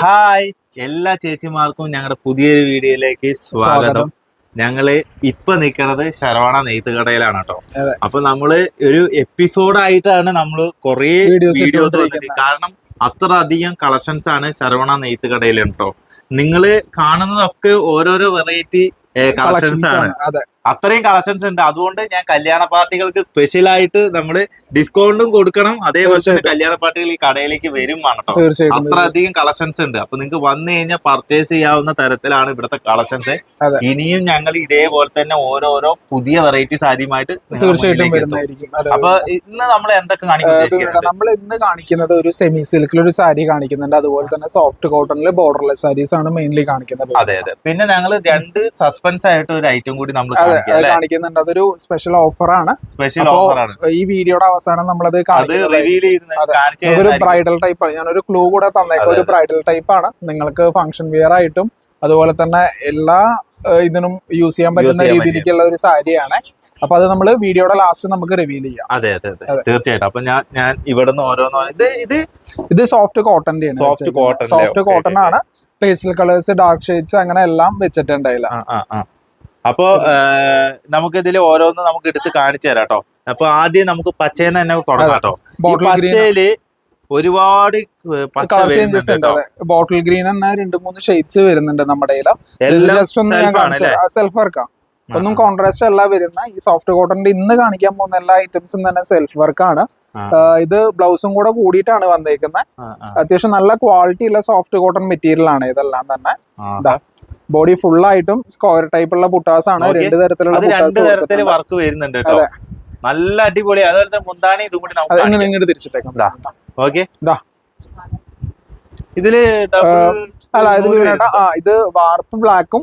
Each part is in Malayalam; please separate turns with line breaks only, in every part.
ഹായ്. എല്ലാ ചേച്ചിമാർക്കും ഞങ്ങളുടെ പുതിയൊരു വീഡിയോയിലേക്ക് സ്വാഗതം. ഞങ്ങൾ ഇപ്പൊ നിക്കണത് ശരവണ നെയ്ത്ത് കടയിലാണ് കേട്ടോ. അപ്പൊ നമ്മൾ ഒരു എപ്പിസോഡായിട്ടാണ് നമ്മൾ കുറേ വീഡിയോസ് വന്നിട്ട് കാരണം അത്ര അധികം കളക്ഷൻസ് ആണ് ശരവണ നെയ്ത്ത് കടയിൽ കേട്ടോ നിങ്ങൾ കാണുന്നതൊക്കെ ഓരോരോ വെറൈറ്റി കളക്ഷൻസ് ആണ്. അത്രയും കളക്ഷൻസ് ഉണ്ട്. അതുകൊണ്ട് ഞാൻ കല്യാണ പാർട്ടികൾക്ക് സ്പെഷ്യൽ ആയിട്ട് നമ്മൾ ഡിസ്കൗണ്ടും കൊടുക്കണം. അതേപോലെ തന്നെ. കല്യാണ പാർട്ടികൾ ഈ കടയിലേക്ക് വരും വേണം അത്ര അധികം കളക്ഷൻസ് ഉണ്ട്. അപ്പൊ നിങ്ങൾക്ക് വന്നു കഴിഞ്ഞാൽ പർച്ചേസ് ചെയ്യാവുന്ന തരത്തിലാണ് ഇവിടുത്തെ കളക്ഷൻസ് ഇനിയും ഞങ്ങൾ ഇതേപോലെ തന്നെ ഓരോരോ പുതിയ വെറൈറ്റീസ് സാരിയുമായിട്ട്
തീർച്ചയായിട്ടും വരുന്നതായിരിക്കും. അതെ,
അപ്പൊ ഇന്ന് നമ്മൾ എന്തൊക്കെ കാണിക്കുന്നത്.
നമ്മൾ ഇന്ന് കാണിക്കുന്നത് ഒരു സെമി സിൽക്കിൽ ഒരു സാരി കാണിക്കുന്നുണ്ട്. അതുപോലെ തന്നെ സോഫ്റ്റ് കോട്ടണിൽ ബോർഡർലെസ് സാരീസ് ആണ് മെയിൻലി കാണിക്കുന്നത്.
അതെ അതെ. പിന്നെ ഞങ്ങൾ രണ്ട് സസ്പെൻസ് ആയിട്ട് ഒരു ഐറ്റം കൂടി നമ്മൾ
കാണിക്കുന്നുണ്ട്. അതൊരു സ്പെഷ്യൽ ഓഫറാണ്
സ്പെഷ്യൽ ഓഫറാണ്
ഈ വീഡിയോയുടെ അവസാനം നമ്മളത് ഒരു ബ്രൈഡൽ ടൈപ്പ് ആണ്. ഞാനൊരു ക്ലൂ കൂടെ തന്നേക്കാം. ഒരു ബ്രൈഡൽ ടൈപ്പ് ആണ്. നിങ്ങൾക്ക് ഫംഗ്ഷൻ വെയർ ആയിട്ടും അതുപോലെ തന്നെ എല്ലാ ഇതിനും യൂസ് ചെയ്യാൻ പറ്റുന്ന
രീതിക്കുള്ള
രീതിയിലേക്കുള്ള ഒരു സാരിയാണ് അപ്പൊ അത് നമ്മൾ വീഡിയോയുടെ ലാസ്റ്റ് നമുക്ക് റിവീൽ ചെയ്യാം.
അതെ അതെ അതെ. തീർച്ചയായിട്ടും. അപ്പൊ ഞാൻ ഞാൻ ഇവിടെ നിന്ന് ഓരോന്നോ ഇത് ഇത്
ഇത് സോഫ്റ്റ് കോട്ടന്റെ
സോഫ്റ്റ് കോട്ടൺ
സോഫ്റ്റ് കോട്ടൺ ആണ്. പേസ്റ്റൽ കളേഴ്സ് ഡാർക്ക് ഷെയ്ഡ്സ് അങ്ങനെ എല്ലാം വെച്ചിട്ടുണ്ട് അതിൽ
ആ ആ ആ അപ്പൊ നമുക്ക് ഇതിൽ ഓരോന്ന് നമുക്ക് എടുത്ത് കാണിച്ചു തരാം കേട്ടോ അപ്പൊ ആദ്യം നമുക്ക് പച്ചേന്ന് തന്നെ തുടങ്ങാം കേട്ടോ പച്ചയിൽ ഒരുപാട് പച്ച വരുന്നുണ്ട്
ബോട്ടിൽ ഗ്രീൻ തന്നെ രണ്ട് മൂന്ന് ഷെയ്ഡ്സ് വരുന്നുണ്ട് നമ്മുടെ
സെൽഫ്
വർക്കാണ് ഒന്നും കോൺട്രാസ്റ്റ് അല്ല? വരുന്ന ഈ സോഫ്റ്റ് കോട്ടന്റെ ഇന്ന് കാണിക്കാൻ പോകുന്ന എല്ലാ ഐറ്റംസും തന്നെ സെൽഫ് വർക്കാണ്
ആണ്.
ഇത് ബ്ലൗസും കൂടെ കൂടിയിട്ടാണ് വന്നേക്കുന്നത് അത്യാവശ്യം നല്ല ക്വാളിറ്റി ഉള്ള സോഫ്റ്റ് കോട്ടൺ മെറ്റീരിയൽ ആണ് ഇതെല്ലാം തന്നെ. ബോഡി ഫുൾ ആയിട്ടും സ്ക്വയർ ടൈപ്പ് ഉള്ള പുട്ടാസ് ആണ് രണ്ട് തരത്തിലുള്ള
രണ്ട്
തരത്തിൽ
വർക്ക് വരുന്നുണ്ട് കേട്ടോ. നല്ല അടിപൊളി. അതുപോലെ മുന്താണി ഇതും കൂടി നമുക്ക്
ഇങ്ങോട്ട് തിരിച്ചിട്ടേക്കാം.
ഓക്കെ. ഇതിൽ
അല്ല ഇത് ആ ഇത് വാർപ്പ് ബ്ലാക്കും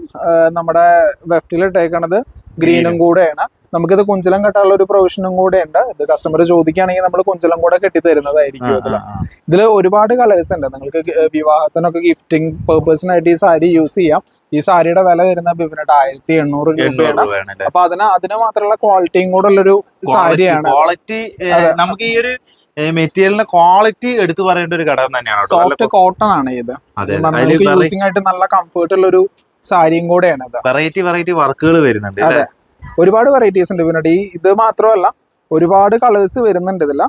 നമ്മുടെ വെഫ്റ്റിൽ ഇട്ടേക്കണത് ഗ്രീനും കൂടെയാണ്. നമുക്കിത് കുഞ്ചലം കെട്ടാനുള്ള ഒരു പ്രൊവിഷനും കൂടെ ഉണ്ട്. ഇത് കസ്റ്റമർ ചോദിക്കുകയാണെങ്കിൽ നമ്മൾ കുഞ്ചലം കൂടെ കെട്ടി
ആ,
തരുന്നതായിരിക്കും ഇതിൽ.
ആ, ആ.
ഇതിൽ ഒരുപാട് കളേഴ്സ് ഉണ്ട്. നിങ്ങൾക്ക് വിവാഹത്തിനൊക്കെ ഗിഫ്റ്റിംഗ് പേർപ്പസിനായിട്ട് ഈ സാരി യൂസ് ചെയ്യാം. ഈ സാരിയുടെ വില വരുന്ന ബിബിനായിട്ട് ആയിരത്തി എണ്ണൂറ് രൂപയാണ് അപ്പൊ അതിന് അതിന് മാത്രമുള്ള ക്വാളിറ്റിയും കൂടെ ഉള്ളൊരു സാരിയാണ്
ക്വാളിറ്റി നമുക്ക് ഈ ഒരു മെറ്റീരിയലിന്റെ ക്വാളിറ്റി എടുത്തു പറയേണ്ട ഒരു ഘടകം തന്നെയാണ്
സോഫ്റ്റ് കോട്ടൺ ആണ് ഇത്. യൂസിംഗ് ആയിട്ട് നല്ല കംഫർട്ട് ഉള്ള ഒരു സാരിയും കൂടെയാണ്
വെറൈറ്റി വെറൈറ്റി വർക്കുകൾ വരുന്നുണ്ട്
ഒരുപാട് വെറൈറ്റീസ് ഉണ്ട്. പിന്നീട് ഈ ഇത് മാത്രമല്ല ഒരുപാട് കളേഴ്സ് വരുന്നുണ്ട് ഇതില.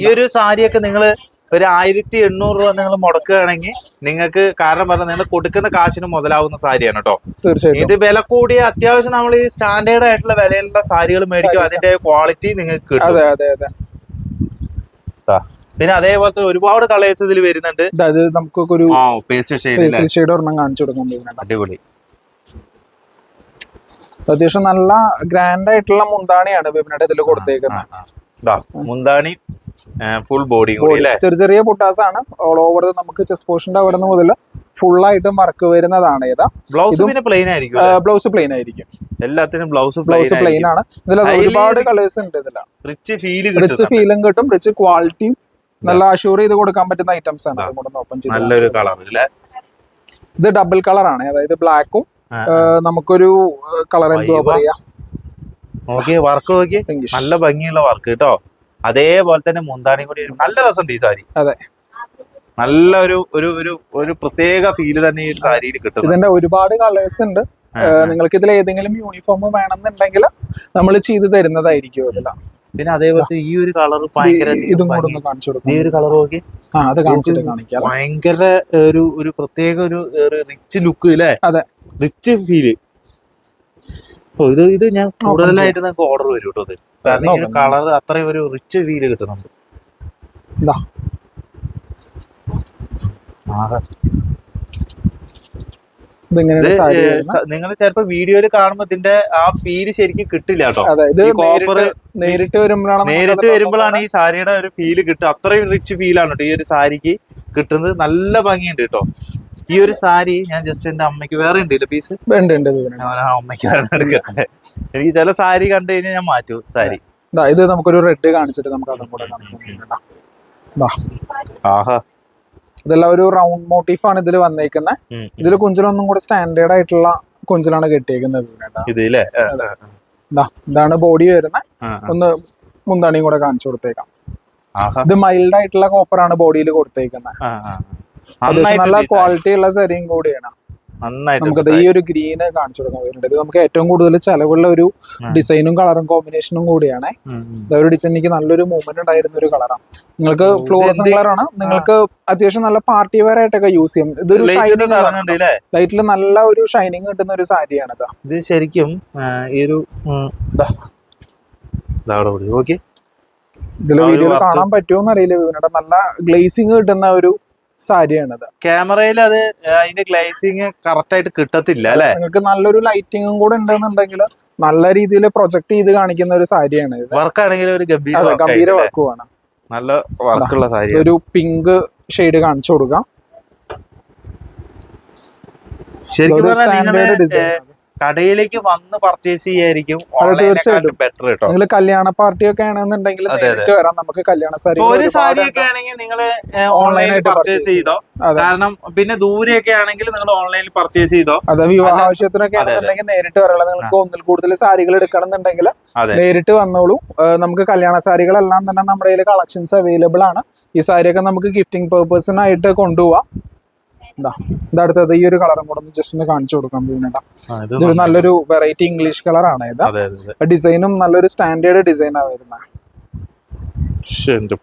ഈ ഒരു സാരിയൊക്കെ നിങ്ങൾ ഒരു ആയിരത്തി എണ്ണൂറ് രൂപ നിങ്ങൾ മുടക്കുകയാണെങ്കിൽ നിങ്ങൾക്ക് കാരണം പറഞ്ഞാൽ നിങ്ങൾ കൊടുക്കുന്ന കാശിന് മുതലാവുന്ന സാരിയാണ് കേട്ടോ
തീർച്ചയായും
ഇത് വില കൂടിയ അത്യാവശ്യം നമ്മൾ ഈ സ്റ്റാൻഡേർഡ് ആയിട്ടുള്ള വിലയിലുള്ള സാരികൾ മേടിക്കും. അതിന്റെ ക്വാളിറ്റി നിങ്ങൾക്ക് കിട്ടും.
അതെ അതെ അതെ.
പിന്നെ അതേപോലത്തെ ഒരുപാട് കളേഴ്സ് ഇതിൽ വരുന്നുണ്ട്.
നമുക്കൊക്കെ ഒരു
പേസ്റ്റ് ഷെയ്ഡ്
ഷെയ്ഡ് ഒരെണ്ണം കാണിച്ചു കൊടുക്കാൻ
അടിപൊളി.
അത്യാവശ്യം നല്ല ഗ്രാൻഡ് ആയിട്ടുള്ള മുന്താണിയാണ് ബിബിനയുടെ ഇതിൽ കൊടുത്തേക്കുന്നത്.
മുന്താണി ഫുൾ ബോഡി
ചെറിയ ചെറിയ പൊട്ടാസ് ആണ് ഓൾ ഓവർ നമുക്ക് ചെസ് പോർഷന്റെ അവിടെ നിന്ന് മുതൽ ഫുൾ ആയിട്ടും വർക്ക് വരുന്നതാണ് ഏതാ
ബ്ലൗസ് പിന്നെ പ്ലെയിൻ ആയിരിക്കും
ബ്ലൗസ് പ്ലെയിൻ ആയിരിക്കും.
എല്ലാത്തിനും ബ്ലൗസ്
ബ്ലൗസ് പ്ലെയിൻ ആണ്. ഇതിൽ ഒരുപാട് കളേഴ്സ് ഉണ്ട് ഇതിൽ.
റിച്ച് ഫീൽ
റിച്ച്
കിട്ടും.
ഫീലും കിട്ടും റിച്ച് ക്വാളിറ്റിയും നല്ല അഷ്യൂർ ചെയ്ത് കൊടുക്കാൻ പറ്റുന്ന ഐറ്റംസ് ആണ് ഓപ്പൺ ചെയ്ത്
നല്ലൊരു കളർ
ഇത് ഡബിൾ കളർ ആണ്. അതായത് ബ്ലാക്കും നമുക്കൊരു കളർ എന്തുവാ പറയാ?
നോക്കിയേ വർക്ക്
നോക്കി
നല്ല ഭംഗിയുള്ള വർക്ക് കേട്ടോ. അതേപോലെ തന്നെ മുന്താണി കൂടി. നല്ല രസം ഈ സാരി.
അതെ.
നല്ല ഒരു ഒരു ഒരു ഒരു പ്രത്യേക ഫീൽ തന്നെ ഈ സാരിയിൽ കിട്ടും
ഇതിന്റെ ഒരുപാട് കളേഴ്സ് ഉണ്ട്. നിങ്ങൾക്ക് ഇതിൽ ഏതെങ്കിലും യൂണിഫോം വേണമെന്നുണ്ടെങ്കിൽ നമ്മൾ ചെയ്തു തരുന്നതായിരിക്കും ഇതില.
പിന്നെ അതേപോലെ ഈ ഒരു കളർ ഭയങ്കര ഈ ഒരു കളർ നോക്കി. ഭയങ്കര ഒരു ഒരു പ്രത്യേക ഒരു റിച്ച് ലുക്ക് അല്ലേ
അതെ.
റിച്ച് ഫീൽ ഓ ഇത് ഇത് ഞാൻ കൂടുതലായിട്ട് നിങ്ങൾക്ക് ഓർഡർ വരും കേട്ടോ കാരണം ഈ ഒരു കളർ അത്രയും ഒരു റിച്ച് ഫീൽ കിട്ടുന്നുണ്ട്
ഇതാ.
ആഹാ.
ഇതിങ്ങനെ
ഇത്
ഒരു സാരി വരുന്ന-
നിങ്ങൾ ചിലപ്പോ വീഡിയോയിൽ കാണുമ്പോ ഇതിന്റെ ആ ഫീൽ ശരിക്കും കിട്ടില്ല കേട്ടോ. copper
നേരിട്ട് വരുമ്പോഴാണ്
നേരിട്ട് വരുമ്പോഴാണ് ഈ സാരിയുടെ ഒരു ഫീൽ കിട്ടുക. അത്രയും റിച്ച് ഫീലാണ് കേട്ടോ ഈ ഒരു സാരിക്ക് കിട്ടുന്നത്. നല്ല ഭംഗിയുണ്ട് കേട്ടോ. ഈ ഒരു സാരി ഞാൻ ജസ്റ്റ് എന്റെ അമ്മയ്ക്ക് വേറെ ഉണ്ട് പീസ്. അമ്മയ്ക്ക് എടുക്കട്ടെ എനിക്ക് ചില സാരി കണ്ടു കഴിഞ്ഞാൽ ഞാൻ മാറ്റൂ സാരി.
ഇത് നമുക്കൊരു റെഡ് കാണിച്ചിട്ട് നമുക്ക് അതും കൂടെ കാണിക്കാം
ആഹാ.
ഇതെല്ലാം ഒരു റൗണ്ട് മോട്ടീഫ് ആണ് ഇതിൽ വന്നേക്കുന്നത്. ഇതിൽ കുഞ്ചലൊന്നും കൂടെ സ്റ്റാൻഡേർഡ് ആയിട്ടുള്ള കുഞ്ചലാണ് കെട്ടിയേക്കുന്നത് ഇതാണ് ബോഡി വരുന്നത്. ഒന്ന് മുന്താണിയും കൂടെ കാണിച്ചു കൊടുത്തേക്കാം. ഇത് മൈൽഡ് ആയിട്ടുള്ള കോപ്പർ ആണ് ബോഡിയിൽ കൊടുത്തേക്കുന്നത്. നല്ല ക്വാളിറ്റി ഉള്ള സരിയും കൂടിയാണ്.
നന്നായിട്ട്
നമുക്കത് ഈ ഒരു ഗ്രീന് കാണിച്ചു കൊടുക്കാൻ വരുന്നുണ്ട് ഇത് നമുക്ക് ഏറ്റവും കൂടുതൽ ചെലവുള്ള ഒരു ഡിസൈനും കളറും കോമ്പിനേഷനും കൂടിയാണ്. ഒരു ഡിസൈനിക്ക് നല്ലൊരു മൂവ്മെന്റ് ഉണ്ടായിരുന്ന ഒരു കളറാണ് നിങ്ങൾക്ക്
ഫ്ലോറസ്
ഫ്ലോറസൻ കളറാണ്. നിങ്ങൾക്ക് അത്യാവശ്യം നല്ല പാർട്ടി വെയർ ആയിട്ടൊക്കെ യൂസ് ചെയ്യും. ഇതൊരു ലൈറ്റിൽ നല്ല ഒരു ഷൈനിങ് കിട്ടുന്ന ഒരു സാരിയാണ് ഇത്.
ശരിക്കും ഈ ഒരു
ഇതിൽ
വീഡിയോ
വീഡിയോയിൽ കാണാൻ പറ്റുമോ അറിയില്ല വിവനുടെ നല്ല ഗ്ലേസിങ് കിട്ടുന്ന ഒരു സാരിയാണിത്.
ക്യാമറയിൽ അത് അതിന്റെ ഗ്ലേസിങ് കറക്റ്റ് ആയിട്ട് കിട്ടത്തില്ല അല്ലെ?
നിങ്ങൾക്ക് നല്ലൊരു ലൈറ്റിങ്ങും കൂടെ ഉണ്ടെന്നുണ്ടെങ്കിൽ നല്ല രീതിയിൽ പ്രൊജക്ട് ചെയ്ത് കാണിക്കുന്ന ഒരു സാരിയാണ് ഇത്.
വർക്ക് ആണെങ്കിൽ ഒരു ഗംഭീര
ഗംഭീര? വർക്കുമാണ്
നല്ല വർക്കുള്ള സാരി
ഒരു പിങ്ക് ഷെയ്ഡ് കാണിച്ചു കൊടുക്കാം.
ശരിക്കും കടയിലേക്ക് വന്ന് പർച്ചേസ് ചെയ്യായിരിക്കും
തീർച്ചയായിട്ടും.
ബെറ്റർ കേട്ടോ
നിങ്ങൾ കല്യാണ പാർട്ടി ഒക്കെ ആണെന്നുണ്ടെങ്കിൽ നേരിട്ട് വരാം. നമുക്ക് കല്യാണ സാരി
ഒരു സാരി ഒക്കെ ആണെങ്കിൽ നിങ്ങൾ ഓൺലൈനിൽ
ഓൺലൈനായിട്ട്
പർച്ചേസ് ചെയ്തോ? കാരണം പിന്നെ ദൂരെയൊക്കെ ആണെങ്കിൽ നിങ്ങൾ ഓൺലൈനിൽ പർച്ചേസ് ചെയ്തോ?
അതെ വിവാഹ. ആവശ്യത്തിനൊക്കെ. ആണെന്നുണ്ടെങ്കിൽ നേരിട്ട് വരാം നിങ്ങൾക്ക് ഒന്നിൽ കൂടുതൽ സാരികൾ എടുക്കണം എന്നുണ്ടെങ്കിൽ നേരിട്ട് വന്നോളൂ. നമുക്ക് കല്യാണ സാരികളെല്ലാം തന്നെ നമ്മുടെ കയ്യിൽ കളക്ഷൻസ് അവൈലബിൾ ആണ്. ഈ സാരിയൊക്കെ നമുക്ക് ഗിഫ്റ്റിംഗ് പേർപ്പസിനായിട്ട് കൊണ്ടുപോവാം. എന്താ ഇതടുത്തത് ഈ ഒരു കളറും കൂടെ ഒന്ന് ജസ്റ്റ് ഒന്ന് കാണിച്ചു കൊടുക്കാൻ പോകുന്നുണ്ട്. ഇതൊരു നല്ലൊരു വെറൈറ്റി ഇംഗ്ലീഷ് കളറാണ് ഇത്.
അതെ
ഡിസൈനും നല്ലൊരു സ്റ്റാൻഡേർഡ് ഡിസൈനാണ് വരുന്നത്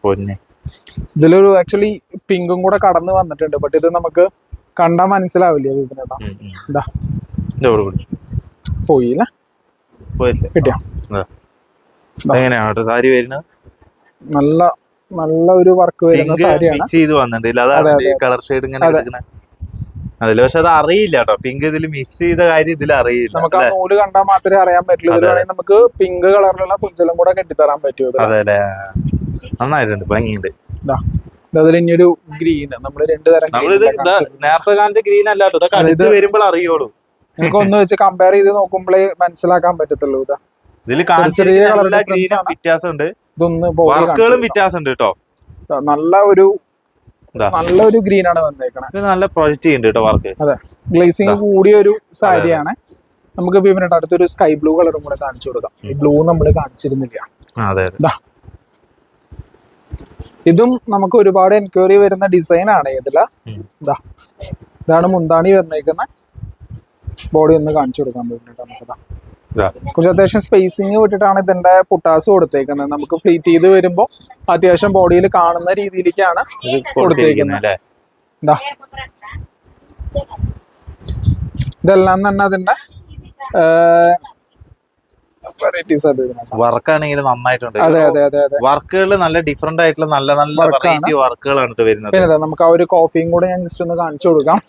പൊന്നെ.
ഇതിലൊരു ആക്ച്വലി പിങ്കും കൂടെ കടന്നു വന്നിട്ടുണ്ട്. ബട്ട് ഇത് നമുക്ക് കണ്ടാൽ മനസ്സിലാവില്ല വിപിനേട്ടാ. പോയില്ല? കിട്ടിയോ.
എങ്ങനെയാണ് സാരി വരുന്നത്?
നല്ല നല്ല ഒരു വർക്ക് വരുന്ന സാരിയാണ്.
മിക്സ് ചെയ്ത് വന്നിട്ടുണ്ട് അതാണ്
അതെ,
കളർ ഷെയ്ഡ് ഇങ്ങനെ അതിൽ പക്ഷെ അത് അറിയില്ല കേട്ടോ പിങ്ക് ഇതിൽ മിസ് ചെയ്ത കാര്യം ഇതിൽ അറിയില്ല
നമുക്ക് ആ നൂൽ കണ്ടാൽ മാത്രമേ അറിയാൻ പറ്റുള്ളൂ. വേണമെങ്കിൽ നമുക്ക് പിങ്ക് കളറിലുള്ള പുഞ്ചലും കൂടെ കെട്ടിത്തരാൻ പറ്റുമോ ഇത്.
അതെ അല്ലേ? നന്നായിട്ടുണ്ട് ഭംഗിയുണ്ട്.
ഇതാ അതിൽ ഇനിയൊരു ഗ്രീൻ നമ്മൾ രണ്ട് തരം
നമ്മളിത് ഇതാ. നേരത്തെ കാണിച്ച ഗ്രീൻ അല്ല കേട്ടോ ഇതൊക്കെ അടുത്ത് വരുമ്പോൾ അറിയുള്ളൂ.
നിങ്ങൾക്ക് ഒന്ന് വെച്ച് കമ്പയർ ചെയ്ത് നോക്കുമ്പോഴേ മനസ്സിലാക്കാൻ പറ്റത്തുള്ളൂ ഇതാ.
ഇതിൽ
ചെറിയ
കാണിച്ചിരിക്കുന്ന
colour
എല്ലാ
difference
ഗ്രീനും
ആണ്.
വ്യത്യാസമുണ്ട്.
ഇതൊന്ന് body
വർക്കുകളും
കാണിച്ചു
വ്യത്യാസമുണ്ട് കേട്ടോ
നല്ല ഒരു
ഇതാ.
നല്ല ഒരു ഗ്രീൻ ആണ് വന്നേക്കണേ.
ഇത് നല്ല പ്രൊജക്ട് ചെയ്യുന്നുണ്ട് കേട്ടോ വർക്ക്.
അതെ. ഗ്ലേസിംഗ് കൂടിയ ഒരു സാരിയാണ്. നമുക്ക് അടുത്തൊരു സ്കൈ ബ്ലൂ കളറും കൂടെ കാണിച്ചു കൊടുക്കാം. ഈ ബ്ലൂ നമ്മൾ കാണിച്ചിരുന്നില്ല. ഇതും നമുക്ക് ഒരുപാട് എൻക്വയറി വരുന്ന ഡിസൈൻ ആണ്
ഇതിൽ.
ഇതാ ഇതാണ് മുന്താണി വന്നേക്കുന്ന. ബോഡി ഒന്ന് കാണിച്ചു കൊടുക്കാൻ പറ്റുന്നുണ്ട്
നമുക്ക്.
കുറച്ച് അത്യാവശ്യം സ്പേസിങ് വിട്ടിട്ടാണ് ഇതിന്റെ പൊട്ടാസ് കൊടുത്തേക്കുന്നത്. നമുക്ക് ഫ്ലീറ്റ് ചെയ്ത് വരുമ്പോൾ അത്യാവശ്യം ബോഡിയിൽ കാണുന്ന രീതിയിലേക്കാണ് കൊടുത്തേക്കുന്നത് ഇതെല്ലാം തന്നെ അതിന്റെ.
വർക്കാണെങ്കിൽ നന്നായിട്ടുണ്ട്. വർക്കുകൾ നല്ല ഡിഫറെന്റ് ആയിട്ടുള്ള നല്ല നല്ല. വെറൈറ്റി വർക്കുകളാണ് വരുന്നത്.
നമുക്ക് ആ ഒരു കോഫിയും കൂടെ ഞാൻ ജസ്റ്റ് ഒന്ന് കാണിച്ചു കൊടുക്കാം.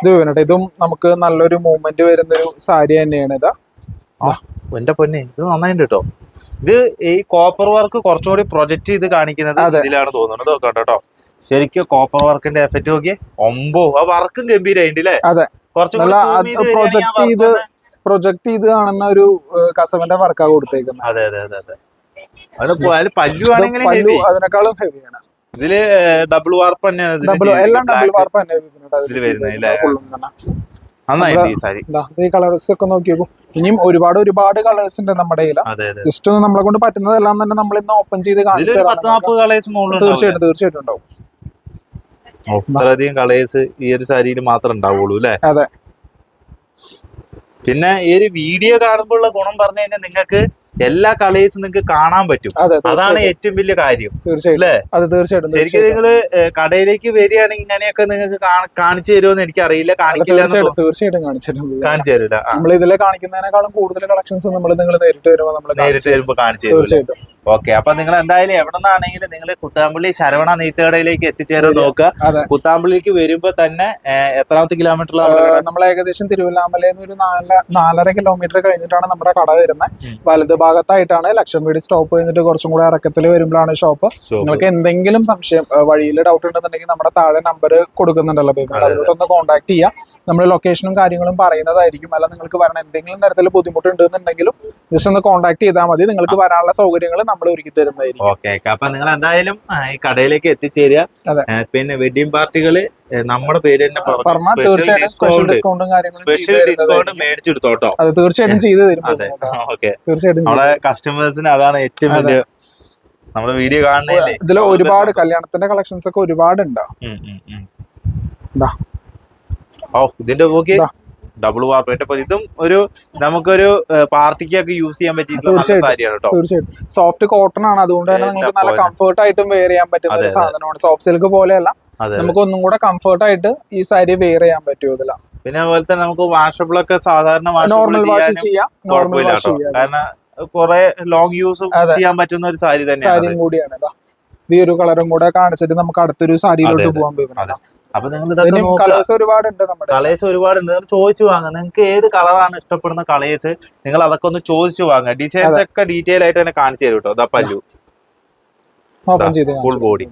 ഇത് വേണട്ടെ ഇതും നമുക്ക് നല്ലൊരു മൂവ്മെന്റ് വരുന്ന ഒരു സാരി തന്നെയാണ് ഇത്.
ആ, എന്റെ പൊന്നെ ഇത് നന്നായിട്ടുണ്ട് കേട്ടോ ഇത് ഈ കോപ്പർ വർക്ക് കുറച്ചുകൂടി പ്രൊജക്ട് ചെയ്ത് കാണിക്കുന്നത് ഇതിലാണ് തോന്നുന്നത്. കേട്ടോ ശരിക്കും കോപ്പർ വർക്കിന്റെ എഫക്റ്റ് നോക്കിയേ. ഒമ്പോ ആ വർക്കും ഗംഭീരമായിട്ട് അല്ലേ
അതെ.
കുറച്ചും
നല്ല
കൂടി zoom
അത്
ചെയ്ത്
പ്രൊജക്ട് ചെയ്ത് കാണുന്ന ഒരു കസവന്റെ വർക്കാ കൊടുത്തേക്കുന്നത്
അതെ അതെ അതെ അതെ. അതിന് പല്ലു ആണെങ്കിലും
അതിനേക്കാളും ഹെവിയാണ്
ഇതിൽ ഡബിൾ വാർപ്പ് തന്നെയാണ് ഇതിൽ വരുന്നത് ഈ
കളേഴ്സ് ഒക്കെ നോക്കി ഇനിയും ഒരുപാട് ഒരുപാട് കളേഴ്സ് ഉണ്ട് നമ്മുടെ കയ്യിൽ ജസ്റ്റ് ഒന്ന് നമ്മളെ കൊണ്ട് പറ്റുന്നതെല്ലാം തന്നെ നമ്മൾ ഇന്ന് ഓപ്പൺ ചെയ്ത് കാണിച്ചു തീർച്ചയായിട്ടും തീർച്ചയായിട്ടും ഉണ്ടാവും.
ഇത്രയധികം കളേഴ്സ് ഈ ഒരു സാരിയിൽ മാത്രം ഉണ്ടാവുള്ളൂ അല്ലെ?
അതെ.
പിന്നെ ഈ ഒരു വീഡിയോ കാണുമ്പോഴുള്ള ഗുണം പറഞ്ഞു കഴിഞ്ഞാൽ നിങ്ങൾക്ക് എല്ലാ കളേഴ്സും നിങ്ങൾക്ക് കാണാൻ പറ്റും. അതാണ് ഏറ്റവും വലിയ കാര്യം.
തീർച്ചയായിട്ടും.
അല്ലേ?
തീർച്ചയായിട്ടും
ശരിക്കും നിങ്ങൾ കടയിലേക്ക് വരികയാണെങ്കിൽ ഇങ്ങനെയൊക്കെ നിങ്ങൾക്ക് കാണിച്ചു തരുമെന്ന് എനിക്ക്
അറിയില്ല
കാണിക്കില്ല
തീർച്ചയായിട്ടും
തോന്നുന്നു.
തീർച്ചയായിട്ടും കാണിച്ചിട്ടുണ്ട്
കാണിച്ചു തരൂല. ആ,
നമ്മൾ ഇതിലെ കാണിക്കുന്നതിനേക്കാളും കൂടുതൽ കളക്ഷൻസ് നമ്മൾ നിങ്ങൾ നേരിട്ട് വരുമ്പോൾ നമ്മൾ
നേരിട്ട് വരുമ്പോ കാണിച്ചു
തരും
ഓക്കെ അപ്പൊ നിങ്ങൾ എന്തായാലും എവിടെ നിന്നാണെങ്കിലും നിങ്ങൾ കുത്താമ്പള്ളി ശരവണ നെയ്ത്തുകടയിലേക്ക് എത്തിച്ചേരാൻ നോക്കുക. കുത്താമ്പള്ളിക്ക് വരുമ്പോ തന്നെ എത്രാമത്തെ
കിലോമീറ്റർ നമ്മൾ ഏകദേശം തിരുവല്ലാമലയിൽ ഒരു നാല് നാലര കിലോമീറ്റർ കഴിഞ്ഞിട്ടാണ് നമ്മുടെ കട വരുന്നത്. വലത് ഭാഗത്തായിട്ടാണ് ലക്ഷം വീട് സ്റ്റോപ്പ് കഴിഞ്ഞിട്ട് കുറച്ചും കൂടെ ഇറക്കത്തിൽ വരുമ്പോഴാണ് ഷോപ്പ് നിങ്ങൾക്ക് എന്തെങ്കിലും സംശയം വഴിയിൽ ഡൗട്ട് ഉണ്ടെന്നുണ്ടെങ്കിൽ നമ്മുടെ താഴെ നമ്പർ കൊടുക്കുന്നുണ്ടല്ലോ. അതിലോട്ടൊന്ന് കോൺടാക്ട് ചെയ്യാം. നമ്മൾ ലൊക്കേഷനും കാര്യങ്ങളും പറയുന്നതായിരിക്കും. അല്ല നിങ്ങൾക്ക് വരണം. എന്തെങ്കിലും തരത്തിൽ ബുദ്ധിമുട്ടുണ്ടെന്നുണ്ടെങ്കിലും ജസ്റ്റ് ഒന്ന് കോൺടാക്ട് ചെയ്താൽ മതി. നിങ്ങൾക്ക് വരാനുള്ള സൗകര്യങ്ങൾ നമ്മൾ ഒരുക്കി തരുന്നതായിരിക്കും.
ഓക്കെ അപ്പൊ നിങ്ങൾ എന്തായാലും ഈ കടയിലേക്ക് എത്തിച്ചേരുക. പിന്നെ വെഡിങ് പാർട്ടികൾ നമ്മുടെ പേര് തന്നെ
തീർച്ചയായിട്ടും സ്പെഷ്യൽ ഡിസ്കൗണ്ടും കാര്യങ്ങളും.
മേടിച്ചെടുത്തോട്ടോ
അത് തീർച്ചയായിട്ടും ചെയ്തു തരും.
ഓക്കെ
തീർച്ചയായിട്ടും
കസ്റ്റമേഴ്സിന് അതാണ് ഏറ്റവും. വലിയ നമ്മുടെ വീഡിയോ കാണുന്നില്ലേ
ഇതിൽ ഒരുപാട് കല്യാണത്തിന്റെ കളക്ഷൻസ് ഒക്കെ ഒരുപാട് ഉണ്ടാവും
ഓ ഇതിന്റെ നോക്കി. ഡബിൾ വാർപ്പ് എന്റെ ഇതും ഒരു നമുക്കൊരു പാർട്ടിക്കൊക്കെ യൂസ് ചെയ്യാൻ പറ്റിയിട്ടുള്ള
തീർച്ചയായിട്ടും. സോഫ്റ്റ് കോട്ടൺ ആണ്. അതുകൊണ്ട് തന്നെ
നമുക്ക്
നിങ്ങൾക്ക് നല്ല കംഫേർട്ട് ആയിട്ടും വെയർ ചെയ്യാൻ പറ്റുന്ന ഒരു സാധനമാണ്. സോഫ്റ്റ് സിൽക്ക് പോലെയല്ല. നമുക്ക് ഒന്നും കൂടെ കംഫർട്ട് ആയിട്ട് ഈ സാരി വെയർ ചെയ്യാൻ പറ്റും ഇതില.
പിന്നെ അതുപോലെ തന്നെ നമുക്ക് വാഷബിളൊക്കെ സാധാരണ വാഷബിൾ
നോർമൽ വാഷ് ചെയ്യാം.
കുഴപ്പമില്ല കാരണം കുറെ ലോങ് യൂസ് ചെയ്യാൻ പറ്റുന്ന ഒരു സാരി തന്നെയാണ്
സാരിയും കൂടിയാണ്. ഈ ഒരു കളറും കൂടെ കാണിച്ചിട്ട് നമുക്ക് അടുത്തൊരു സാരിയിലോട്ട് പോകാൻ
അതെ. അപ്പൊ നിങ്ങൾ ഇതൊക്കെ
കളേഴ്സ് ഒരുപാടുണ്ട് നമ്മുടെ
കളേഴ്സ് ഒരുപാടുണ്ട്. നിങ്ങൾ ചോദിച്ചു വാങ്ങുക നിങ്ങൾക്ക് ഏത് കളറാണ് ഇഷ്ടപ്പെടുന്ന കളേഴ്സ് നിങ്ങൾ അതൊക്കെ ഒന്ന് ചോദിച്ചു വാങ്ങുക ഡിസൈൻസ് ഒക്കെ ഡീറ്റെയിൽ ആയിട്ട് തന്നെ കാണിച്ചു തരും കേട്ടോ. പല്ലു. ഫുൾ ബോഡി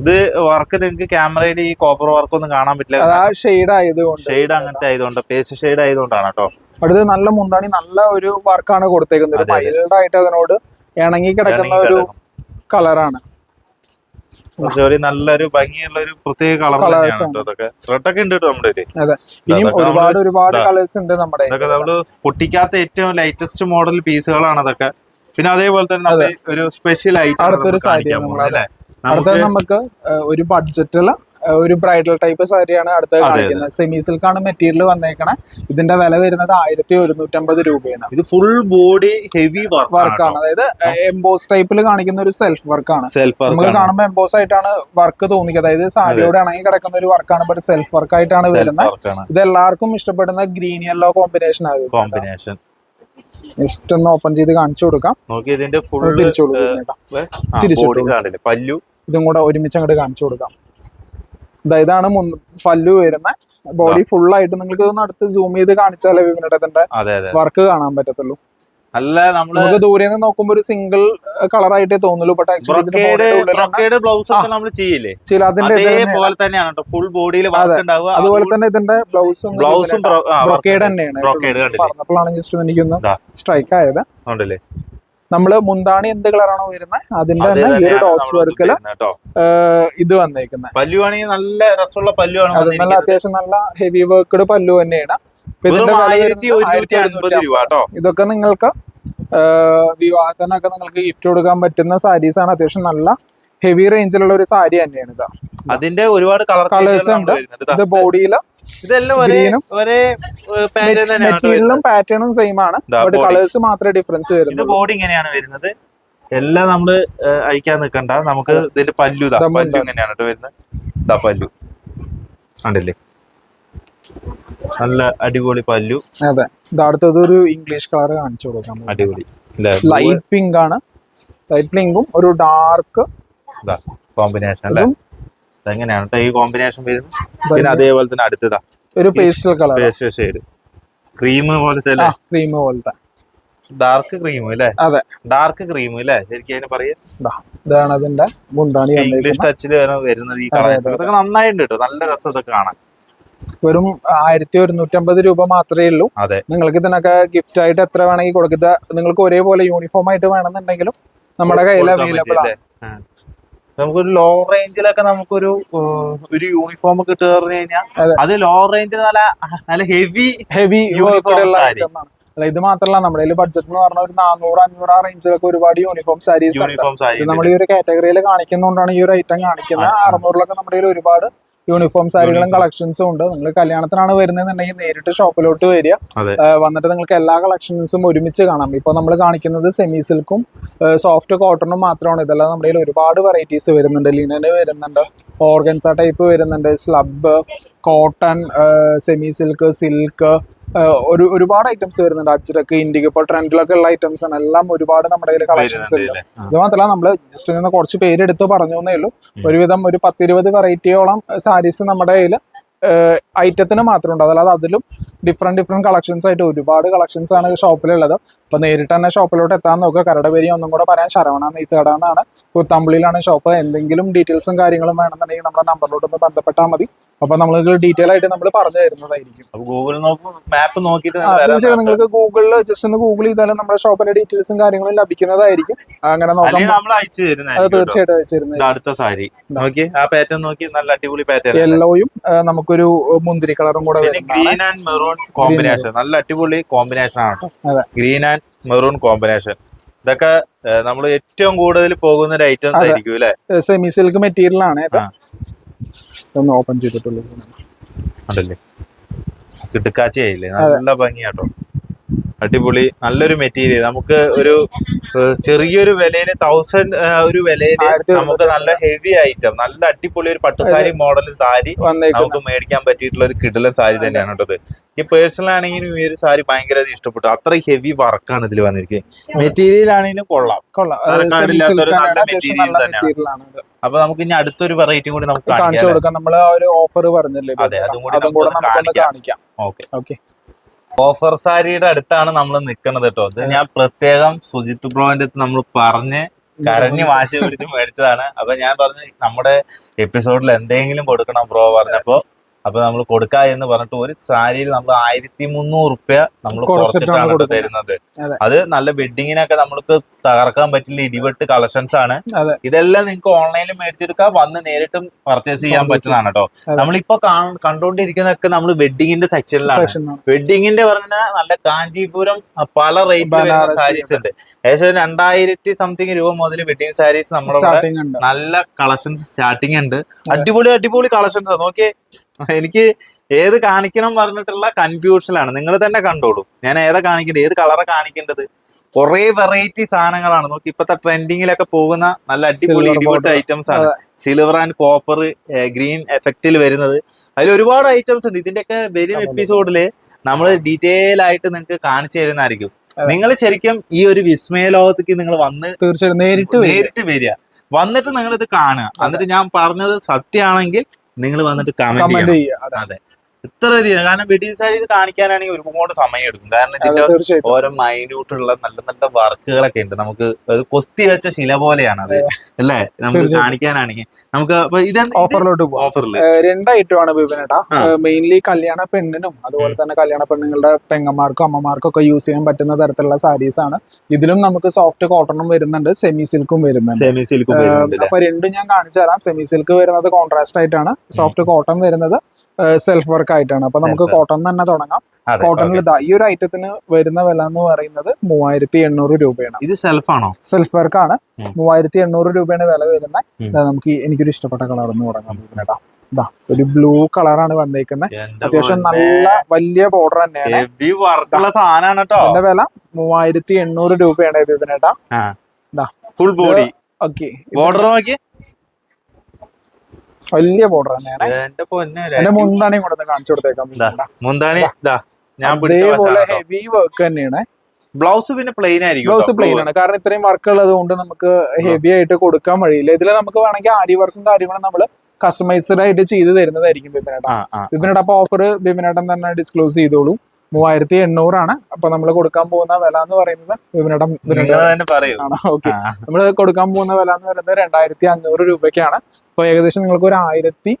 ഇത് വർക്ക് നിങ്ങൾക്ക് ക്യാമറയിൽ ഈ കോപ്പർ വർക്ക് ഒന്നും കാണാൻ പറ്റില്ല.
ഷെയ്ഡ് ആയതുകൊണ്ട്.
ഷെയ്ഡ് അങ്ങനത്തെ ആയതുകൊണ്ട്. പേസ്റ്റ് ഷെയ്ഡ് ആയതുകൊണ്ടാണ് കേട്ടോ.
അടുത്ത് നല്ല മുന്താണി നല്ല ഒരു വർക്കാണ് കൊടുത്തേക്കുന്നത്. മൈൽഡ് ആയിട്ട് അതിനോട് ഇണങ്ങി കിടക്കുന്ന ഒരു
കിടക്കും.
കളറാണ്
കുറച്ചുകൂടി നല്ലൊരു ഭംഗിയുള്ള ഒരു പ്രത്യേക കളർ തന്നെയാണ്. കേട്ടോ ഇതൊക്കെ റെഡൊക്കെ ഉണ്ട് കേട്ടോ നമ്മുടെ
ഒരുപാട് ഒരുപാട് കളേഴ്സ് ഉണ്ട് നമ്മുടെ
ഇതൊക്കെ നമ്മൾ പൊട്ടിക്കാത്ത ഏറ്റവും ലേറ്റസ്റ്റ് മോഡൽ പീസുകളാണ് അതൊക്കെ. പിന്നെ അതേപോലെ തന്നെ നമ്മുടെ ഒരു സ്പെഷ്യൽ ഐറ്റം കാണിക്കാൻ പോകുന്നത് അല്ലേ? നമുക്ക്
ഒരു ബഡ്ജറ്റുള്ള ഒരു ബ്രൈഡൽ ടൈപ്പ് സാരിയാണ്
അടുത്ത.
കാണിക്കുന്നത്. സെമി സിൽക്കാണ് മെറ്റീരിയൽ വന്നേക്കണേ. ഇതിന്റെ വില വരുന്നത് ആയിരത്തി ഒരുന്നൂറ്റമ്പത് രൂപയാണ്.
ഇത് ഫുൾ ബോഡി ഹെവി
വർക്കാണ്
ആണ്
അതായത് എംബോസ് ടൈപ്പിൽ കാണിക്കുന്ന ഒരു സെൽഫ് വർക്കാണ് നമുക്ക് കാണുമ്പോൾ എംബോസ് ആയിട്ടാണ് വർക്ക് തോന്നിക്കുക. അതായത് സാരിയോട് ഇണങ്ങി കിടക്കുന്ന ഒരു വർക്കാണ് ബട്ട് സെൽഫ് വർക്ക് ആയിട്ടാണ് വരുന്നത്. ഇത് എല്ലാവർക്കും ഇഷ്ടപ്പെടുന്ന ഗ്രീൻ യെല്ലോ കോമ്പിനേഷൻ ആണ്
കോമ്പിനേഷൻ
ജസ്റ്റ് ഒന്ന് ഓപ്പൺ ചെയ്ത് കാണിച്ചു കൊടുക്കാം.
നോക്കി ഇതിന്റെ ഫുൾ
തിരിച്ചു കൊടുക്കാം
പല്ലു.
ഇതും കൂടെ ഒരുമിച്ച് അങ്ങോട്ട് കാണിച്ചു കൊടുക്കാം. ഇതാണ് പല്ലു വരുന്ന ബോഡി ഫുൾ ആയിട്ട് നിങ്ങൾക്ക് ഇതൊന്ന് അടുത്ത് സൂം ചെയ്ത് കാണിച്ചാലേ
അതെ
വർക്ക് കാണാൻ പറ്റത്തുള്ളൂ.
അല്ല
നമ്മൾ ദൂരെ നിന്ന് നോക്കുമ്പോ ഒരു സിംഗിൾ കളർ ആയിട്ടേ തോന്നുള്ളൂ.
ബ്ലൗസ് ഒക്കെ നമ്മൾ ചെയ്യില്ലേ?
അതിന്റെ.
അതേപോലെ തന്നെയാണ് ഫുൾ ബോഡിയിൽ
അതുപോലെ തന്നെ ഇതിന്റെ ബ്ലൗസും
ബ്ലൗസും
ബ്രൊക്കേഡ് തന്നെയാണ്. പറഞ്ഞപ്പോഴാണ് ജസ്റ്റ് എനിക്കൊന്ന്. സ്ട്രൈക്ക് ആയത്.
ഉണ്ടല്ലേ?
നമ്മൾ മുന്താണി എന്ത് കളറാണോ വരുന്നത് അതിന്റെ തന്നെ ഈ ഒരു ഡോട്ട്സ്
വരുന്നത്
ഇത് വന്നേക്കുന്നത്
പല്ലുവാണെങ്കിൽ നല്ല രസമുള്ള പല്ലുവാണ്
അത് നല്ല അത്യാവശ്യം നല്ല ഹെവി വർക്ക്ഡ് പല്ലു തന്നെയാണ്. ഇതൊക്കെ നിങ്ങൾക്ക് വിവാഹത്തിനൊക്കെ നിങ്ങൾക്ക് ഗിഫ്റ്റ് കൊടുക്കാൻ പറ്റുന്ന സാരീസ് ആണ്. അത്യാവശ്യം നല്ല ഹെവി റേഞ്ചിലുള്ള ഒരു സാരി തന്നെയാണ് ഇത്.
അതിന്റെ ഒരുപാട് കളർ
കളേഴ്സ് ഉണ്ട്. ഇത് ബോഡിയിലും
ഇതെല്ലാം ഒരേ
മെറ്റീരിയലും പാറ്റേണും സെയിം ആണ്. ബട്ട് കളേഴ്സ് മാത്രമേ ഡിഫറൻസ് വരുന്നുള്ളൂ.
ബോഡി ഇങ്ങനെയാണ് വരുന്നത്. എല്ലാം നമ്മൾ അഴിക്കാൻ നിൽക്കണ്ട നമുക്ക് ഇതിന്റെ പല്ലു ഇതാ. പല്ലു. ഇങ്ങനെയാണ് കേട്ടോ വരുന്നത്. ഇതാ പല്ലു. കണ്ടില്ലേ? നല്ല അടിപൊളി പല്ലു.
അതെ. ഇത് അടുത്തത് ഒരു ഇംഗ്ലീഷ് കളർ കാണിച്ചു കൊടുക്കാം
അടിപൊളി.
ലൈറ്റ് പിങ്ക് ആണ്. ലൈറ്റ് പിങ്കും ഒരു ഡാർക്ക്
ഇതാ കോമ്പിനേഷൻ അല്ലേ? ഇതെങ്ങനെയാണ് കേട്ടോ ഈ കോമ്പിനേഷൻ വരുന്നത്. പിന്നെ അതേപോലെ തന്നെ അടുത്തതാ.
ഒരു pastel colour
pastel shade cream പോലത്തെ അല്ലേ?
ക്രീം പോലത്തെ.
ഡാർക്ക് ക്രീം അല്ലേ?
അതെ.
ഡാർക്ക് ക്രീം അല്ലേ? ശരിക്കും അതിന് പറയാ
ഇതാണ് അതിന്റെ മുന്താണി
ഇംഗ്ലീഷ് ടച്ചിൽ വരുന്നത് ഈ കളേഴ്സ് ഇതൊക്കെ നന്നായിട്ടുണ്ട് കേട്ടോ നല്ല രസം ഇതൊക്കെ കാണാൻ.
വെറും ആയിരത്തി ഒരുന്നൂറ്റമ്പത് രൂപ മാത്രമേ ഉള്ളൂ.
അതെ.
നിങ്ങൾക്ക് ഇതിനൊക്കെ ഗിഫ്റ്റ് ആയിട്ട് എത്ര വേണമെങ്കിൽ കൊടുക്കുക. നിങ്ങൾക്ക് ഒരേപോലെ യൂണിഫോം ആയിട്ട് വേണമെന്നുണ്ടെങ്കിലും നമ്മുടെ കയ്യിൽ അവൈലബിൾ ആണ്.
നമുക്കൊരു ലോ റേഞ്ചിലൊക്കെ നമുക്കൊരു ഒരു യൂണിഫോം കിട്ടുക പറഞ്ഞു കഴിഞ്ഞാൽ
അത്.
ലോ റേഞ്ചിൽ നല്ല നല്ല ഹെവി
ഹെവി യൂണിഫോം ഇത് മാത്രല്ല നമ്മുടെ കയ്യിൽ ബഡ്ജറ്റ് എന്ന് പറഞ്ഞ ഒരു നാനൂറ് അഞ്ഞൂറ് ആ റേഞ്ചിലൊക്കെ ഒരുപാട് യൂണിഫോം സാരീസ്
യൂണിഫോം
നമ്മൾ ഈ ഒരു കാറ്റഗറിയിൽ കാണിക്കുന്നതുകൊണ്ടാണ് ഈ ഒരു ഐറ്റം കാണിക്കുന്നത് അറുന്നൂറിലൊക്കെ നമ്മുടെ കയ്യിൽ ഒരുപാട് യൂണിഫോം സാരികളും കളക്ഷൻസും ഉണ്ട്. നിങ്ങൾ കല്യാണത്തിനാണ് വരുന്നതെന്നുണ്ടെങ്കിൽ നേരിട്ട് ഷോപ്പിലോട്ട് വരിക. വന്നിട്ട് നിങ്ങൾക്ക് എല്ലാ കളക്ഷൻസും ഒരുമിച്ച് കാണാം. ഇപ്പോൾ നമ്മൾ കാണിക്കുന്നത് സെമി സിൽക്കും സോഫ്റ്റ് കോട്ടണും മാത്രമാണ്. ഇതെല്ലാം നമ്മുടെ കയ്യിൽ ഒരുപാട് വെറൈറ്റീസ് വരുന്നുണ്ട്. ലിനന് വരുന്നുണ്ട്. ഓർഗൻസ ടൈപ്പ് വരുന്നുണ്ട്. Slub cotton semi silk silk ഒരു ഒരുപാട് ഐറ്റംസ് വരുന്നുണ്ട്. അച്ചിരക്ക് ഇൻഡിക്ക് ഇപ്പോൾ ട്രെൻഡിലൊക്കെ ഉള്ള ഐറ്റംസ് ആണ്. എല്ലാം ഒരുപാട് നമ്മുടെ കയ്യിൽ കളക്ഷൻസ് ഉണ്ട്? ഇത് മാത്രമല്ല നമ്മൾ ജസ്റ്റ് നിന്ന് കുറച്ച് പേരെടുത്ത് പറഞ്ഞു എന്നേ ഉള്ളൂ. ഒരുവിധം ഒരു പത്തിരുപത് വെറൈറ്റിയോളം സാരീസ് നമ്മുടെ കയ്യിൽ ഐറ്റത്തിന് മാത്രം ഉണ്ട്. അതല്ലാതെ അതിലും ഡിഫറെന്റ് ഡിഫറെന്റ് കളക്ഷൻസ് ആയിട്ട് ഒരുപാട് കളക്ഷൻസ് ആണ് ഷോപ്പിലുള്ളത്. അപ്പൊ നേരിട്ട് തന്നെ ഷോപ്പിലോട്ട് എത്താൻ നോക്കുക. കരട് പേര് ഒന്നും കൂടെ പറയാൻ ശരവണ നെയ്ത്തേടാന്നാണ് കുത്തമ്പിളിയിലാണ് ഷോപ്പ്. എന്തെങ്കിലും ഡീറ്റെയിൽസും കാര്യങ്ങളും വേണമെന്നുണ്ടെങ്കിൽ നമ്മുടെ നമ്പറിലോട്ട് ഒന്ന് ബന്ധപ്പെട്ടാൽ മതി. അപ്പൊ നമ്മൾ ഡീറ്റെയിൽ ആയിട്ട് നമ്മൾ പറഞ്ഞു തരുന്നതായിരിക്കും.
ഗൂഗിൾ മാപ്പ് നോക്കിയിട്ട്
തീർച്ചയായും നിങ്ങൾക്ക് ഗൂഗിളിൽ ജസ്റ്റ് ഒന്ന് ഗൂഗിൾ ചെയ്താലും നമ്മുടെ ഷോപ്പിന്റെ ഡീറ്റെയിൽസും കാര്യങ്ങളും ലഭിക്കുന്നതായിരിക്കും. അങ്ങനെ നോക്കാം.
അയച്ചു
തീർച്ചയായിട്ടും
അടുത്ത സാരി. നോക്കി ആ പാറ്റേൺ നോക്കി നല്ല അടിപൊളി പാറ്റേൺ
യെല്ലോയും നമുക്കൊരു മുന്തിരി കളറും കൂടെ
ഗ്രീൻ ആൻഡ് മെറൂൺ കോമ്പിനേഷൻ നല്ല അടിപൊളി കോമ്പിനേഷൻ ആണ് ഗ്രീൻ ആൻഡ് മെറൂൺ കോമ്പിനേഷൻ ഇതൊക്കെ നമ്മൾ ഏറ്റവും കൂടുതൽ പോകുന്ന ഒരു ഐറ്റംസ് ആയിരിക്കും അല്ലെ?
സെമി സിൽക്ക് മെറ്റീരിയൽ ആണ്. ഒന്ന് ഓപ്പൺ ചെയ്തിട്ടുള്ളൂ.
അതല്ലേ കിട്ടുക്കാച്ചയായില്ലേ നല്ല ഭംഗിയാട്ടോ. അടിപൊളി നല്ലൊരു മെറ്റീരിയൽ നമുക്ക് ഒരു ചെറിയൊരു വിലയിൽ തൗസൻഡ് ഒരു
വിലയിൽ
നമുക്ക് നല്ല ഹെവി ഐറ്റം നല്ല അടിപൊളി ഒരു പട്ടുസാരി മോഡൽ സാരി നമുക്ക് മേടിക്കാൻ പറ്റിയിട്ടുള്ള ഒരു കിടിലൻ സാരി തന്നെയാണ് കേട്ടത് ഈ പേഴ്സണൽ ആണെങ്കിലും ഈ ഒരു സാരി ഭയങ്കര ഇഷ്ടപ്പെട്ടു. അത്ര ഹെവി വർക്കാണ് ഇതിൽ വന്നിരിക്കുന്നത്. മെറ്റീരിയൽ ആണെങ്കിലും കൊള്ളാം.
കൊള്ളാം.
ഒരു നല്ല
മെറ്റീരിയൽ തന്നെയാണ്.
അപ്പൊ നമുക്ക് ഇനി അടുത്തൊരു വെറൈറ്റി കൂടി നമുക്ക്
കാണിച്ചു കൊടുക്കാം. നമ്മൾ ആ ഒരു ഓഫർ പറഞ്ഞില്ലേ
അതെ, അതും കൂടി നമുക്കൊന്ന്
കാണിക്കാം.
ഓക്കെ
ഓക്കെ
ഓഫർ സാരിയുടെ അടുത്താണ് നമ്മൾ നിൽക്കുന്നത് കേട്ടോ. ഇത് ഞാൻ പ്രത്യേകം സുജിത് ബ്രോന്റെ നമ്മൾ പറഞ്ഞ് കരഞ്ഞ് വാശി പിടിച്ച് മേടിച്ചതാണ്. അപ്പൊ ഞാൻ പറഞ്ഞു നമ്മുടെ എപ്പിസോഡിൽ എന്തെങ്കിലും കൊടുക്കണം ബ്രോ പറഞ്ഞപ്പോ അപ്പൊ നമ്മൾ കൊടുക്കാ എന്ന് പറഞ്ഞിട്ട് ഒരു സാരിയിൽ നമ്മൾ ആയിരത്തി മുന്നൂറ് റുപ്യ നമ്മൾ
കുറച്ചിട്ടാണ്
തരുന്നത്.
അത്.
നല്ല വെഡിങ്ങിനൊക്കെ നമ്മൾക്ക് തകർക്കാൻ പറ്റില്ല ഇടിവെട്ട് കളക്ഷൻസ് ആണ്. ഇതെല്ലാം നിങ്ങൾക്ക് ഓൺലൈനിൽ മേടിച്ചെടുക്കാം വന്ന് നേരിട്ടും പർച്ചേസ് ചെയ്യാൻ പറ്റുന്നതാണ് കേട്ടോ. നമ്മളിപ്പോ കണ്ടോണ്ടിരിക്കുന്നൊക്കെ കണ്ടോണ്ടിരിക്കുന്നതൊക്കെ നമ്മൾ വെഡിങ്ങിന്റെ സെക്ഷനിലാണ്. വെഡിങ്ങിന്റെ പറഞ്ഞാൽ നല്ല കാഞ്ചീപുരം പല റേറ്റ് സാരീസ് ഉണ്ട്. ഏകദേശം രണ്ടായിരത്തി സംതിങ് രൂപ മുതൽ വെഡിങ് സാരീസ് നമ്മളിവിടെ നല്ല കളക്ഷൻസ് സ്റ്റാർട്ടിങ് ഉണ്ട്. അടിപൊളി അടിപൊളി കളക്ഷൻസ്. നോക്കിയേ എനിക്ക് ഏത് കാണിക്കണം പറഞ്ഞിട്ടുള്ള കൺഫ്യൂഷനാണ് നിങ്ങൾ തന്നെ കണ്ടോളൂ. ഞാൻ ഏതാ കാണിക്കേണ്ടത്? ഏത് കളറാ കാണിക്കേണ്ടത്? കുറെ വെറൈറ്റി സാധനങ്ങളാണ്. നോക്കി ഇപ്പത്തെ ട്രെൻഡിങ്ങിലൊക്കെ പോകുന്ന നല്ല അടിപൊളി
അടിപൊളി
ഇടിപൊട്ട ഐറ്റംസ് ആണ്. സിൽവർ ആൻഡ് കോപ്പർ ഗ്രീൻ എഫക്റ്റിൽ വരുന്നത്. അതിൽ ഒരുപാട് ഐറ്റംസ് ഉണ്ട്. ഇതിന്റെയൊക്കെ വരും. എപ്പിസോഡിൽ നമ്മൾ ഡീറ്റെയിൽ ആയിട്ട് നിങ്ങൾക്ക് കാണിച്ചു തരുന്നതായിരിക്കും. നിങ്ങൾ ശരിക്കും ഈ ഒരു വിസ്മയ ലോകത്തേക്ക് നിങ്ങൾ വന്ന്
തീർച്ചയായിട്ടും നേരിട്ട്.
നേരിട്ട് വരിക. വന്നിട്ട് നിങ്ങൾ ഇത് കാണുക എന്നിട്ട് ഞാൻ പറഞ്ഞത് സത്യമാണെങ്കിൽ നിങ്ങൾ വന്നിട്ട് കമന്റ് ചെയ്യണം.
അതെ.
ഇത്ര അധികം കാരണം വെഡിങ് സാരീസ് കാണിക്കാനാണെങ്കിൽ ഒരുപാട് സമയം എടുക്കും. കാരണം ഇതിന്റെ ഓരോ മൈന്യൂട്ടുള്ള നല്ല നല്ല വർക്കുകളൊക്കെ ഉണ്ട്. നമുക്ക് കൊത്തി വെച്ച ശില പോലെയാണ് അത്. അല്ലേ? നമുക്ക്. കാണിക്കാനാണെങ്കിൽ. നമുക്ക്
ഓഫറിലോട്ട്
ഓഫറിൽ
രണ്ട് ഐറ്റമാണ് ബിബിനേട്ടാ
ആ.
മെയിൻലി കല്യാണ പെണ്ണിനും അതുപോലെ തന്നെ കല്യാണ പെണ്ണുങ്ങളുടെ പെങ്ങന്മാർക്കും അമ്മമാർക്കും ഒക്കെ യൂസ് ചെയ്യാൻ പറ്റുന്ന തരത്തിലുള്ള സാരീസ് ആണ്. ഇതിലും നമുക്ക് സോഫ്റ്റ് കോട്ടണും വരുന്നുണ്ട് സെമി സിൽക്കും വരുന്നുണ്ട്.
സെമി സിൽക്കും?
അപ്പൊ രണ്ടും ഞാൻ കാണിച്ചു തരാം സെമി സിൽക്ക് വരുന്നത് കോൺട്രാസ്റ്റ് ആയിട്ടാണ്. സോഫ്റ്റ് കോട്ടൺ വരുന്നത്. സെൽഫ് വർക്ക് ആയിട്ടാണ്. അപ്പൊ നമുക്ക് കോട്ടൺ തന്നെ തുടങ്ങാം. കോട്ടണിൽ ഇതാ ഈ ഒരു ഐറ്റത്തിന് വരുന്ന വില എന്ന് പറയുന്നത് മൂവായിരത്തി എണ്ണൂറ് രൂപയാണ്.
ഇത് സെൽഫ് ആണോ?
സെൽഫ് വർക്ക് ആണ്. മൂവായിരത്തി എണ്ണൂറ് രൂപയാണ് വില വരുന്നത് നമുക്ക് എനിക്കൊരു ഇഷ്ടപ്പെട്ട കളർ എന്ന് തുടങ്ങാം. ഇതാ ഒരു ബ്ലൂ കളറാണ് വന്നേക്കുന്നത് അത്യാവശ്യം നല്ല വലിയ ബോർഡർ തന്നെയാണ്. അതിന്റെ വില മൂവായിരത്തി എണ്ണൂറ് രൂപയാണ്
ഫുൾ ബോഡി
ഓക്കെ
ബോർഡർ നോക്കി
വലിയ ബോർഡർ തന്നെയാണ്.
എന്റെ
കാണിച്ചു കൊടുത്തേക്കാം
മുന്താണി ഞാൻ
അതേപോലെ ഹെവി വർക്ക് തന്നെയാണ്.
ബ്ലൗസ് പിന്നെ പ്ലെയിൻ ആയിരിക്കും
ബ്ലൗസ് പ്ലെയിൻ ആണ്. കാരണം ഇത്രയും വർക്ക് ഉള്ളത് കൊണ്ട് നമുക്ക് ഹെവി ആയിട്ട് കൊടുക്കാൻ വഴിയില്ല. ഇതിൽ നമുക്ക് വേണമെങ്കിൽ ആരി വർക്കും കാര്യങ്ങളും നമ്മൾ കസ്റ്റമൈസ്ഡ് ആയിട്ട് ചെയ്ത് തരുന്നതായിരിക്കും ബിബിനേട്ടൻ ബിബിനേട്ടൻ അപ്പൊ ഓഫർ ബിബിനേട്ടൻ തന്നെ ഡിസ്ക്ലോസ് ചെയ്തോളൂ. മൂവായിരത്തി എണ്ണൂറാണ് അപ്പൊ നമ്മൾ കൊടുക്കാൻ പോകുന്ന വില എന്ന് പറയുന്നത് ബിബിനേട്ടൻ ഓക്കെ. നമ്മൾ കൊടുക്കാൻ പോകുന്ന വില എന്ന് പറയുന്നത് രണ്ടായിരത്തി അഞ്ഞൂറ് രൂപയ്ക്കാണ്. അപ്പൊ ഏകദേശം നിങ്ങൾക്ക് ഒരു ആയിരത്തി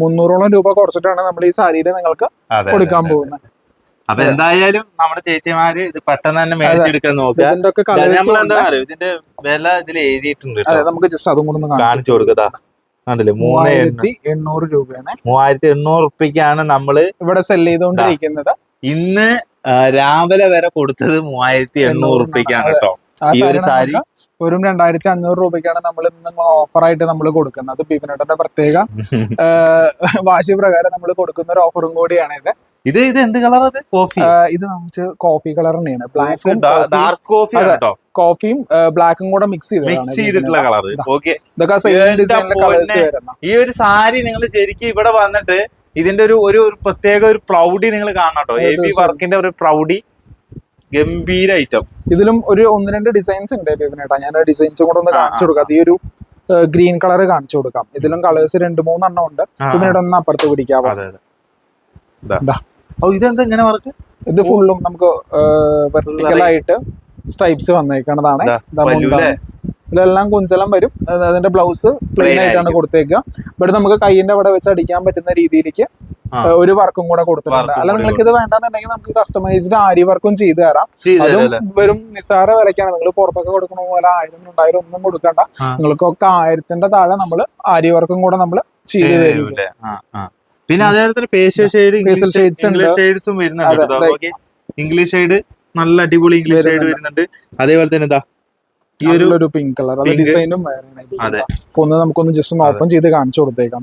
മുന്നൂറോളം രൂപ കുറച്ചിട്ടാണ് നമ്മൾ ഈ സാരിയിൽ നിങ്ങൾക്ക് കൊടുക്കാൻ. പോകുന്നത്.
അപ്പൊ എന്തായാലും നമ്മുടെ ചേച്ചിമാര് ഇത് പെട്ടെന്ന് തന്നെ മേടിച്ചെടുക്കാൻ നോക്കുക.
ഇതിന്റെ
വില ഇതിൽ എഴുതിയിട്ടുണ്ട്
നമുക്ക് ജസ്റ്റ് അതും കൂടെ
കാണിച്ചു കൊടുക്കതാ കണ്ടില്ലേ?
മൂവായിരത്തി എണ്ണൂറ് രൂപയാണ്.
മൂവായിരത്തി എണ്ണൂറ് റുപ്യക്കാണ് നമ്മൾ
ഇവിടെ സെൽ ചെയ്തുകൊണ്ടിരിക്കുന്നത്.
ഇന്ന് രാവിലെ വരെ കൊടുത്തത് മൂവായിരത്തി എണ്ണൂറ് റുപ്യക്കാണ് കേട്ടോ. ഈ ഒരു
സാരി വെറും രണ്ടായിരത്തി അഞ്ഞൂറ് രൂപയ്ക്കാണ് നമ്മൾ ഇന്ന് ഓഫറായിട്ട് നമ്മൾ കൊടുക്കുന്നത്. ബിബിനോട്ടന്റെ പ്രത്യേക വാശി പ്രകാരം നമ്മൾ കൊടുക്കുന്ന ഒരു ഓഫറും കൂടിയാണ് ഇത്.
ഇത് ഇത് എന്ത് കളർ അത്? കോഫി
ഇത് നമുക്ക് കോഫി കളർ തന്നെയാണ്. ബ്ലാക്ക്
ഡാർക്ക് കോഫി കേട്ടോ.
കോഫിയും ബ്ലാക്കും കൂടെ മിക്സ് ചെയ്ത്
മിക്സ് ചെയ്തിട്ടുള്ള കളർ ഓക്കെ ഈ ഒരു സാരി നിങ്ങൾ ശരിക്കും ഇവിടെ വന്നിട്ട് ഇതിന്റെ ഒരു ഒരു പ്രത്യേക ഒരു പ്രൗഡി നിങ്ങൾ കാണണം കേട്ടോ.
ബി
വർക്കിന്റെ ഒരു പ്രൗഡി ഗംഭീര ഐറ്റം
ഇതിലും ഒരു ഒന്ന് രണ്ട് ഡിസൈൻസ് ഉണ്ട് ബിബിനേട്ടാ ഞാൻ ഡിസൈൻസ് കൂടെ ഒന്ന് കാണിച്ചു കൊടുക്കാം. ഈ ഒരു ഗ്രീൻ കളർ കാണിച്ചു കൊടുക്കാം. ഇതിലും കളേഴ്സ് രണ്ട് മൂന്നെണ്ണം ഉണ്ട്. പിന്നീട് ഒന്ന് അപ്പുറത്ത് പിടിക്കാവോ?
ഇതെന്താ ഇങ്ങനെ വർക്ക്
ഇത് ഫുള്ളും നമുക്ക് വെർട്ടിക്കൽ ആയിട്ട് സ്ട്രൈപ്സ് വന്നേക്കണതാണ്. ഇതിലെല്ലാം കുഞ്ചലം വരും. അത് അതിന്റെ ബ്ലൗസ് പ്ലെയിൻ ആയിട്ടാണ്. കൊടുത്തേക്കുക. ഇവിടെ നമുക്ക് കൈയിന്റെ അവിടെ വെച്ച് അടിക്കാൻ പറ്റുന്ന രീതിയിലേക്ക് ഒരു വർക്കും കൂടെ കൊടുത്തിട്ടുണ്ട്. അല്ല നിങ്ങൾക്ക് ഇത് വേണ്ടെന്നുണ്ടെങ്കിൽ നമുക്ക് കസ്റ്റമൈസ്ഡ് ആരി വർക്കും ചെയ്തു തരാം. അതും? വെറും നിസ്സാര വിലക്കാണ് നിങ്ങൾ പുറത്തൊക്കെ കൊടുക്കണ പോലെ ആയിരം രണ്ടായിരം ഒന്നും കൊടുക്കണ്ട. നിങ്ങൾക്കൊക്കെ ആയിരത്തിന്റെ താഴെ നമ്മൾ ആരി വർക്കും കൂടെ നമ്മൾ ചെയ്ത് തരും.
പിന്നെ അതേപോലെ തന്നെ പേഷ്യൽ ഷെയ്ഡ് ഇംഗ്ലീഷ് ഷെയ്ഡ്സും വരുന്നുണ്ട്. ഇംഗ്ലീഷ് ഷെയ്ഡ് നല്ല അടിപൊളി ഇംഗ്ലീഷ് ഷെയ്ഡ് വരുന്നുണ്ട്. അതേപോലെ തന്നെ ഇതാ ഈ ഒരു
പിങ്ക് കളർ അത് ഡിസൈനും
അതെ.
അപ്പൊ ഒന്ന് നമുക്കൊന്ന് ജസ്റ്റ് ഒന്ന് ഓപ്പൺ ചെയ്ത് കാണിച്ചു കൊടുത്തേക്കാം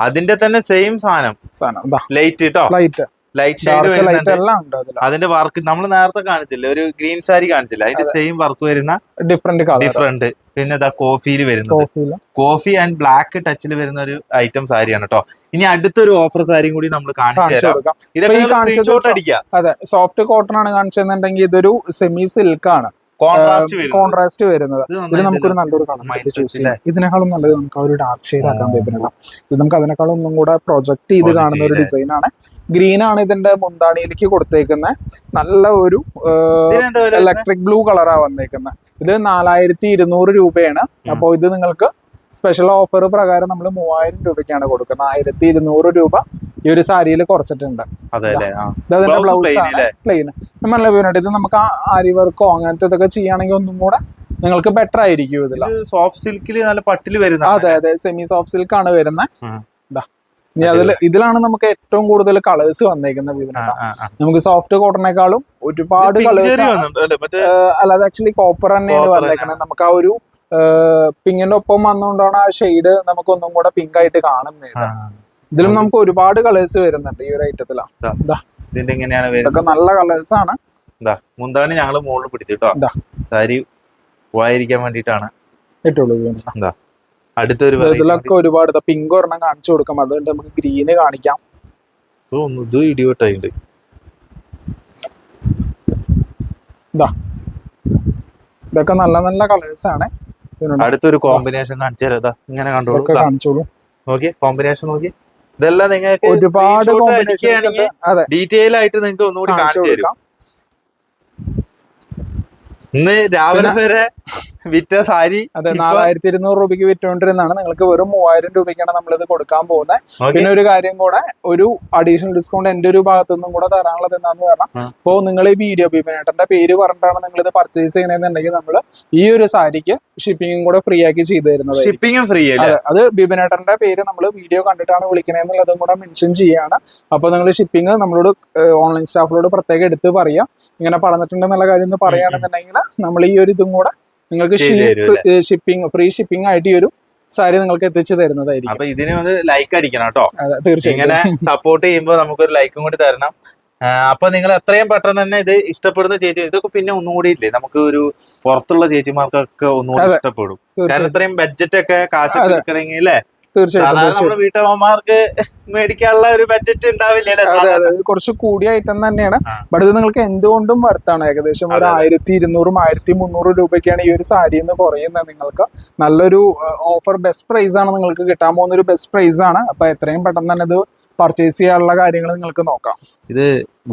അതിന്റെ തന്നെ സെയിം സാധനം. ലൈറ്റ് കേട്ടോ
ലൈറ്റ്
ലൈറ്റ് ഷെയ്ഡ് വരുന്നുണ്ട്. അതിന്റെ വർക്ക് നമ്മൾ നേരത്തെ കാണിച്ചില്ല? ഒരു ഗ്രീൻ സാരി കാണിച്ചില്ല? അതിന്റെ സെയിം വർക്ക് വരുന്ന
ഡിഫറെന്റ് കളർ
ഡിഫറെന്റ് പിന്നെ ഇതാ കോഫിയിൽ വരുന്നത്. കോഫി ആൻഡ് ബ്ലാക്ക് ടച്ചിൽ വരുന്ന ഒരു ഐറ്റം സാരിയാണ് കേട്ടോ ഇനി അടുത്തൊരു ഓഫർ സാരിയും കൂടി നമ്മൾ കാണിച്ചു തരാം. ഇതൊക്കെ
അതെ സോഫ്റ്റ് കോട്ടൺ ആണ് കാണിച്ചെന്നുണ്ടെങ്കിൽ ഇതൊരു സെമി സിൽക്ക് ആണ്.
കോൺട്രാസ്റ്റ് വരുന്നത്. ഇത്
നമുക്കൊരു നല്ലൊരു കളർ ചൂസ് ചെയ്യാം. ഇതിനേക്കാളും നല്ലത് നമുക്ക് ഒരു ഡാർക്ക് ഷെയ്ഡ് ആക്കാൻ. പറ്റുന്നില്ല ഇത് നമുക്ക് അതിനേക്കാളും ഒന്നും കൂടെ പ്രൊജക്ട് ചെയ്ത് കാണുന്ന ഒരു. ഡിസൈൻ ആണ്. ഗ്രീൻ ആണ് ഇതിന്റെ മുന്താണിയിലേക്ക് കൊടുത്തേക്കുന്നത് നല്ല ഒരു ഇലക്ട്രിക് ബ്ലൂ കളറാ വന്നേക്കുന്നത് ഇത് നാലായിരത്തി ഇരുന്നൂറ് രൂപയാണ്. അപ്പോൾ ഇത് നിങ്ങൾക്ക് സ്പെഷ്യൽ ഓഫർ പ്രകാരം നമ്മൾ മൂവായിരം രൂപയ്ക്കാണ് കൊടുക്കുന്നത്. ആയിരത്തി ഇരുന്നൂറ് രൂപ ഈ ഒരു സാരിയിൽ കുറച്ചിട്ടുണ്ട്.
അതെ അല്ലേ?
ഇത് ബ്ലൗസ് പ്ലെയിൻ നമ്മളെ വീണിട്ട് ഇത് നമുക്ക് ആരി വർക്കോ അങ്ങനത്തെ ഇതൊക്കെ ചെയ്യുകയാണെങ്കിൽ ഒന്നും കൂടെ നിങ്ങൾക്ക് ബെറ്റർ ആയിരിക്കും ഇതിൽ
ഇത് സോഫ്റ്റ് സിൽക്കിൽ നല്ല പട്ടിൽ വരുന്ന
അതെ അതെ. സെമി സോഫ്റ്റ് സിൽക്ക് ആണ് വരുന്നത്. ഇനി അതിൽ ഇതിലാണ് നമുക്ക് ഏറ്റവും കൂടുതൽ കളേഴ്സ് വന്നേക്കുന്നത് നമുക്ക് സോഫ്റ്റ് കോട്ടണേക്കാളും ഒരുപാട് കളേഴ്സ് അല്ലാതെ ആക്ച്വലി കോപ്പർ തന്നെയാണ് വന്നേക്കുന്നത് നമുക്ക് ആ ഒരു പിങ്ങിന്റെ ഒപ്പം വന്നുകൊണ്ടാണ് ആ ഷെയ്ഡ് നമുക്ക് ഒന്നും കൂടെ പിങ്ക് ആയിട്ട് കാണുന്നത് ഇതിലും നമുക്ക് ഒരുപാട് കളേഴ്സ് വരുന്നുണ്ട് ഈ ഒരു ഐറ്റത്തിലാണ്
എങ്ങനെയാണ്
ഇതൊക്കെ നല്ല കളേഴ്സ് ആണ്.
എന്താ മുന്താണി ഞങ്ങൾ മുകളിൽ പിടിച്ചിട്ടോ. സാരി പോവാതിരിക്കാൻ വേണ്ടിട്ടാണ്
ഇട്ടുള്ളൂ ഇതിന്.
അടുത്തൊരു
ഇതിലൊക്കെ ഒരുപാട് പിങ്ക് ഒരെണ്ണം കാണിച്ചു കൊടുക്കാം. അതുകൊണ്ട് നമുക്ക് ഗ്രീന് കാണിക്കാം.
തോന്നുന്നു ഇത് ഇടിവെട്ടായിട്ടുണ്ട്
ഇതൊക്കെ നല്ല നല്ല കളേഴ്സ് ആണ്.
അടുത്തൊരു കോമ്പിനേഷൻ കാണിച്ചു തരാം. ഇങ്ങനെ കണ്ടോളൂ.
കാണിച്ചോളൂ.
നോക്കി കോമ്പിനേഷൻ നോക്കി ഇതെല്ലാം നിങ്ങൾക്ക്
ഒരുപാട്
ഡീറ്റെയിൽ ആയിട്ട് നിങ്ങൾക്ക് ഒന്നുകൂടി
കാണിച്ചു
തരും. ഇന്ന് രാവിലെ വരെ വിറ്റ സാരി
അതെ നാലായിരത്തി ഇരുന്നൂറ് രൂപയ്ക്ക് വിറ്റുകൊണ്ടിരുന്നാണ് നിങ്ങൾക്ക് വെറും മൂവായിരം രൂപയ്ക്കാണ് നമ്മളിത് കൊടുക്കാൻ പോകുന്നത് പിന്നെ ഒരു കാര്യം കൂടെ ഒരു അഡീഷണൽ ഡിസ്കൗണ്ട് എന്റെ ഒരു ഭാഗത്തു നിന്നും കൂടെ തരാനുള്ളത് എന്താന്ന് പറഞ്ഞാൽ
ആ.
ഇപ്പോ നിങ്ങൾ ഈ വീഡിയോ ബിബിനേട്ടന്റെ പേര് പറഞ്ഞിട്ടാണ് നിങ്ങൾ ഇത് പർച്ചേസ് ചെയ്യണമെന്നുണ്ടെങ്കിൽ നമ്മൾ ഈ ഒരു സാരിക്ക് ഷിപ്പിംഗും കൂടെ ഫ്രീ ആക്കി ചെയ്തു തരുന്നത്
ഷിപ്പിംഗും ഫ്രീ അല്ലേ?
അത് ബിബിനേട്ടന്റെ പേര് നമ്മൾ വീഡിയോ കണ്ടിട്ടാണ് വിളിക്കണേന്നുള്ളതും കൂടെ മെൻഷൻ ചെയ്യാണ്. അപ്പോൾ നിങ്ങൾ ഷിപ്പിംഗ് നമ്മളോട് ഓൺലൈൻ സ്റ്റാഫിനോട് പ്രത്യേകം എടുത്ത് പറയാം. ഇങ്ങനെ പറഞ്ഞിട്ടുണ്ടെന്നുള്ള കാര്യം ഒന്ന് പറയുകയാണെന്നുണ്ടെങ്കിൽ നമ്മൾ ഈ ഒരു ഇതും കൂടെ നിങ്ങൾക്ക് ഷിപ്പിംഗ് ഫ്രീ ഷിപ്പിംഗ് ആയിട്ട് ഈ ഒരു സാരി നിങ്ങൾക്ക് എത്തിച്ചു തരുന്നതായിരിക്കും.
അപ്പൊ ഇതിന് ഒന്ന് ലൈക്ക് അടിക്കണം കേട്ടോ
തീർച്ചയായും
ഇങ്ങനെ സപ്പോർട്ട് ചെയ്യുമ്പോൾ നമുക്കൊരു ലൈക്കും കൂടി തരണം. അപ്പൊ നിങ്ങൾ എത്രയും പെട്ടെന്ന് തന്നെ ഇത് ഇഷ്ടപ്പെടുന്ന ചേച്ചി ഇതൊക്കെ പിന്നെ ഒന്നും കൂടി ഇല്ലേ? നമുക്ക് ഒരു പുറത്തുള്ള ചേച്ചിമാർക്കൊക്കെ ഒന്നുകൂടി ഇഷ്ടപ്പെടും. കാരണം ഇത്രയും ബഡ്ജറ്റ് ഒക്കെ കാശ്. എടുക്കണമെങ്കിൽ അല്ലേ? വീട്ടമ്മമാർക്ക് മേടിക്കാനുള്ള ഒരു ബഡ്ജറ്റ്
ഉണ്ടാവില്ലല്ലോ കുറച്ച് കൂടിയ ഐറ്റം തന്നെയാണ്. ബട്ട് ഇത് നിങ്ങൾക്ക് എന്തുകൊണ്ടും വർത്താണ് ഏകദേശം ഒരു. ആയിരത്തി ഇരുന്നൂറും ആയിരത്തി മുന്നൂറ് രൂപയ്ക്കാണ് ഈ ഒരു സാരി എന്ന് കുറയുന്നത് നിങ്ങൾക്ക്. നല്ലൊരു ഓഫർ ബെസ്റ്റ് പ്രൈസ് ആണ് നിങ്ങൾക്ക് കിട്ടാൻ പോകുന്ന ഒരു ബെസ്റ്റ് പ്രൈസ് ആണ്. അപ്പൊ എത്രയും പെട്ടെന്ന് തന്നെ ഇത് പർച്ചേസ് ചെയ്യാനുള്ള കാര്യങ്ങൾ നിങ്ങൾക്ക് നോക്കാം.
ഇത്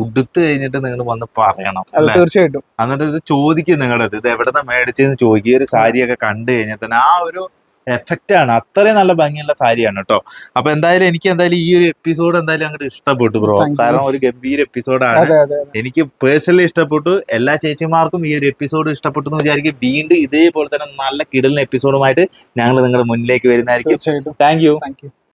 ഉടുത്ത് കഴിഞ്ഞിട്ട് നിങ്ങൾ വന്ന് പറയണം
തീർച്ചയായിട്ടും.
എന്നിട്ട് ഇത് ചോദിക്കും നിങ്ങളത്. ഇത് എവിടെ നിന്ന് മേടിച്ചെന്ന് ചോദിക്കും. ഈ ഒരു സാരിയൊക്കെ കണ്ടു കഴിഞ്ഞാൽ തന്നെ ആ ഒരു എഫക്റ്റ് ആണ്. അത്രയും നല്ല ഭംഗിയുള്ള സാരിയാണ് കേട്ടോ അപ്പൊ എന്തായാലും എനിക്ക് എന്തായാലും ഈ ഒരു എപ്പിസോഡ് എന്തായാലും അങ്ങോട്ട് ഇഷ്ടപ്പെട്ടു ബ്രോ. കാരണം ഒരു ഗംഭീര എപ്പിസോഡാണ്. എനിക്ക് പേഴ്സണലി ഇഷ്ടപ്പെട്ടു. എല്ലാ ചേച്ചിമാർക്കും ഈ ഒരു എപ്പിസോഡ് ഇഷ്ടപ്പെട്ടു എന്ന് വിചാരിക്കും. വീണ്ടും ഇതേപോലെ തന്നെ നല്ല കിടലിന് എപ്പിസോഡുമായിട്ട് ഞങ്ങൾ നിങ്ങളുടെ മുന്നിലേക്ക് വരുന്നതായിരിക്കും.
Thank you